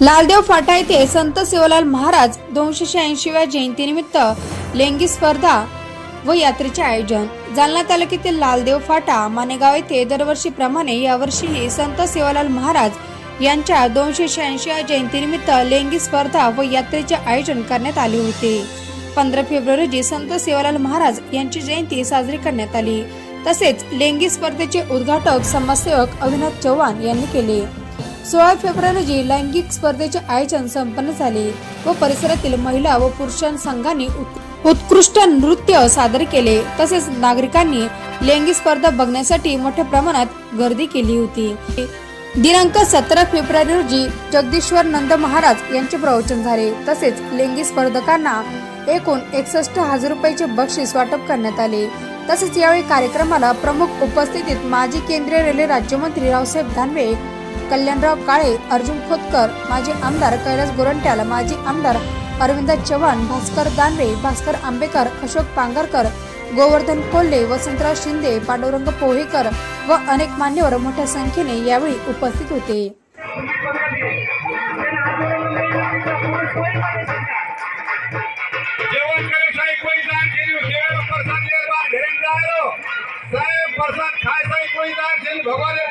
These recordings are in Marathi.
लालदेव फाटा येथे संत सेवालाल महाराज दोनशे शहाऐंशीव्या जयंतीनिमित्त लैंगिक स्पर्धा व यात्रेचे आयोजन. जालना तालुक्यातील लालदेव फाटा मानेगाव येथे दरवर्षीप्रमाणे यावर्षीही संत सेवालाल महाराज यांच्या दोनशे शहाऐंशीव्या जयंतीनिमित्त लैंगिक स्पर्धा व यात्रेचे आयोजन करण्यात आले होते. पंधरा फेब्रुवारी रोजी संत सेवालाल महाराज यांची जयंती साजरी करण्यात आली. तसेच लैंगिक स्पर्धेचे उद्घाटक समाजसेवक अविनाश चव्हाण यांनी केले. सोळा फेब्रुवारी रोजी लैंगिक स्पर्धेचे आयोजन संपन्न झाले व परिसरातील महिला व पुरुषां संघांनी उत्कृष्ट नृत्य सादर केले. तसेच नागरिकांनी लैंगिक स्पर्धा बघण्यासाठी मोठ्या प्रमाणात गर्दी केली होती. दिनांक सतरा फेब्रुवारी रोजी जगदीश्वर नंद महाराज यांचे प्रवचन झाले. तसेच लैंगिक स्पर्धकांना एकूण एकसष्ट हजार रुपयाचे बक्षीस वाटप करण्यात आले. तसेच यावेळी कार्यक्रमाला प्रमुख उपस्थितीत माजी केंद्रीय रेल्वे राज्यमंत्री रावसाहेब दानवे कल्याणराव काळे अर्जुन खोतकर माजी आमदार कैलास गोरंट्याल माजी आमदार अरविंद चव्हाण भास्कर दानवे भास्कर आंबेकर अशोक पांगरकर गोवर्धन कोल्हे वसंतराव शिंदे पांडुरंग पोहेकर व अनेक मान्यवर मोठ्या संख्येने यावेळी उपस्थित होते. प्रसाद कोई दान भगवान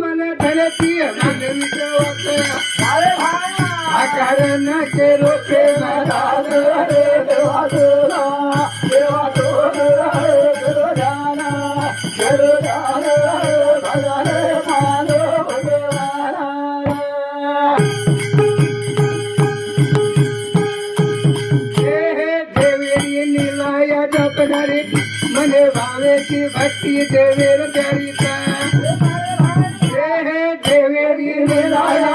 मने भावेची தேவேக்கு பக்தி தேவேர தேவிதா தேவேரி வேலாயா